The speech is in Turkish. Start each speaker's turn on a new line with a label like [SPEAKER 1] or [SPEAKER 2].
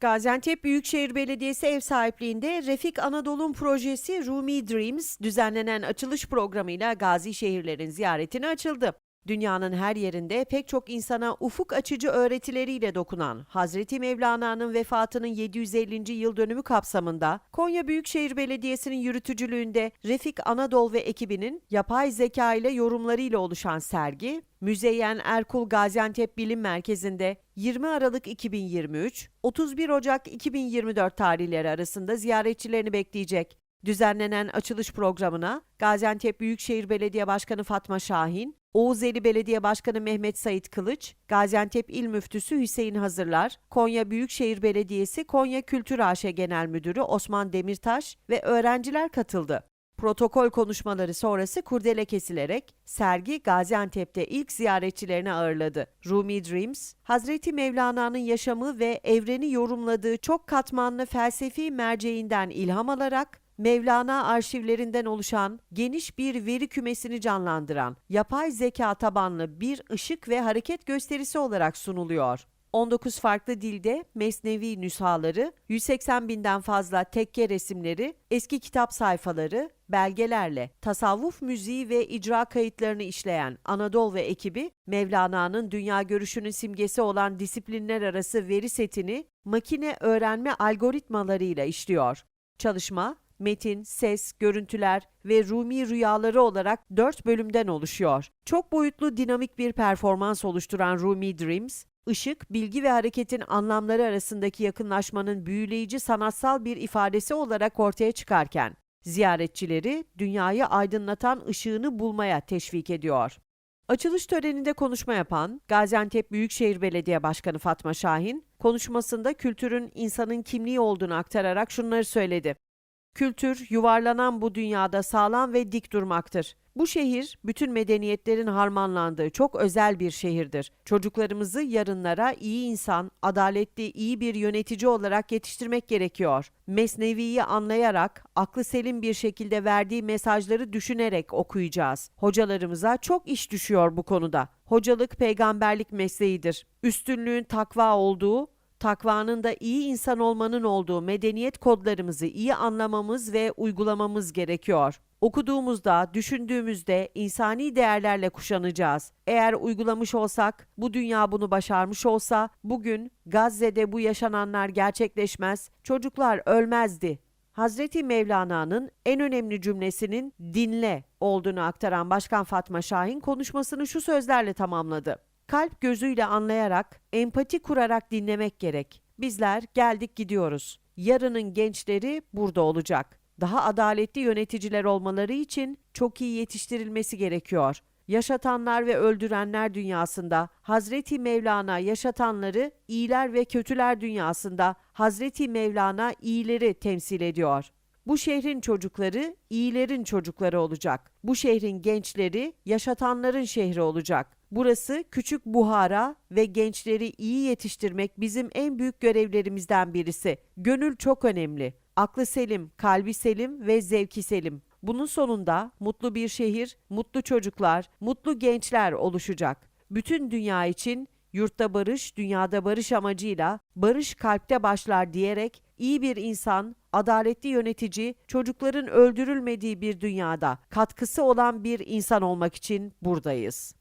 [SPEAKER 1] Gaziantep Büyükşehir Belediyesi ev sahipliğinde Refik Anadolu'nun projesi Rumi Dreams düzenlenen açılış programıyla gazi şehirlerin ziyaretine açıldı. Dünyanın her yerinde pek çok insana ufuk açıcı öğretileriyle dokunan Hazreti Mevlana'nın vefatının 750. yıl dönümü kapsamında Konya Büyükşehir Belediyesi'nin yürütücülüğünde Refik Anadolu ve ekibinin yapay zeka ile yorumlarıyla oluşan sergi, Müzeyyen Erkul Gaziantep Bilim Merkezi'nde 20 Aralık 2023, 31 Ocak 2024 tarihleri arasında ziyaretçilerini bekleyecek. Düzenlenen açılış programına Gaziantep Büyükşehir Belediye Başkanı Fatma Şahin, Oğuzeli Belediye Başkanı Mehmet Sait Kılıç, Gaziantep İl Müftüsü Hüseyin Hazırlar, Konya Büyükşehir Belediyesi Konya Kültür AŞ Genel Müdürü Osman Demirtaş ve öğrenciler katıldı. Protokol konuşmaları sonrası kurdele kesilerek sergi Gaziantep'te ilk ziyaretçilerini ağırladı. Rumi Dreams, Hazreti Mevlana'nın yaşamı ve evreni yorumladığı çok katmanlı felsefi merceğinden ilham alarak Mevlana arşivlerinden oluşan geniş bir veri kümesini canlandıran yapay zeka tabanlı bir ışık ve hareket gösterisi olarak sunuluyor. 19 farklı dilde mesnevi nüshaları, 180 binden fazla tekke resimleri, eski kitap sayfaları, belgelerle tasavvuf müziği ve icra kayıtlarını işleyen Anadolu ve ekibi, Mevlana'nın dünya görüşünün simgesi olan disiplinler arası veri setini makine öğrenme algoritmalarıyla işliyor. Çalışma, metin, ses, görüntüler ve Rumi rüyaları olarak dört bölümden oluşuyor. Çok boyutlu dinamik bir performans oluşturan Rumi Dreams, ışık, bilgi ve hareketin anlamları arasındaki yakınlaşmanın büyüleyici sanatsal bir ifadesi olarak ortaya çıkarken, ziyaretçileri dünyayı aydınlatan ışığını bulmaya teşvik ediyor. Açılış töreninde konuşma yapan Gaziantep Büyükşehir Belediye Başkanı Fatma Şahin, konuşmasında kültürün insanın kimliği olduğunu aktararak şunları söyledi. Kültür, yuvarlanan bu dünyada sağlam ve dik durmaktır. Bu şehir, bütün medeniyetlerin harmanlandığı çok özel bir şehirdir. Çocuklarımızı yarınlara iyi insan, adaletli, iyi bir yönetici olarak yetiştirmek gerekiyor. Mesnevi'yi anlayarak, aklı selim bir şekilde verdiği mesajları düşünerek okuyacağız. Hocalarımıza çok iş düşüyor bu konuda. Hocalık peygamberlik mesleğidir. Üstünlüğün takva olduğu, takvanın da iyi insan olmanın olduğu medeniyet kodlarımızı iyi anlamamız ve uygulamamız gerekiyor. Okuduğumuzda, düşündüğümüzde insani değerlerle kuşanacağız. Eğer uygulamış olsak, bu dünya bunu başarmış olsa, bugün Gazze'de bu yaşananlar gerçekleşmez, çocuklar ölmezdi. Hazreti Mevlana'nın en önemli cümlesinin dinle olduğunu aktaran Başkan Fatma Şahin konuşmasını şu sözlerle tamamladı kalp gözüyle anlayarak, empati kurarak dinlemek gerek. Bizler geldik gidiyoruz. Yarının gençleri burada olacak. Daha adaletli yöneticiler olmaları için çok iyi yetiştirilmesi gerekiyor. Yaşatanlar ve öldürenler dünyasında Hazreti Mevlana yaşatanları, iyiler ve kötüler dünyasında Hazreti Mevlana iyileri temsil ediyor. Bu şehrin çocukları iyilerin çocukları olacak. Bu şehrin gençleri yaşatanların şehri olacak. Burası küçük Buhara ve gençleri iyi yetiştirmek bizim en büyük görevlerimizden birisi. Gönül çok önemli. Aklı selim, kalbi selim ve zevki selim. Bunun sonunda mutlu bir şehir, mutlu çocuklar, mutlu gençler oluşacak. Bütün dünya için yurtta barış, dünyada barış amacıyla barış kalpte başlar diyerek iyi bir insan, adaletli yönetici, çocukların öldürülmediği bir dünyada katkısı olan bir insan olmak için buradayız.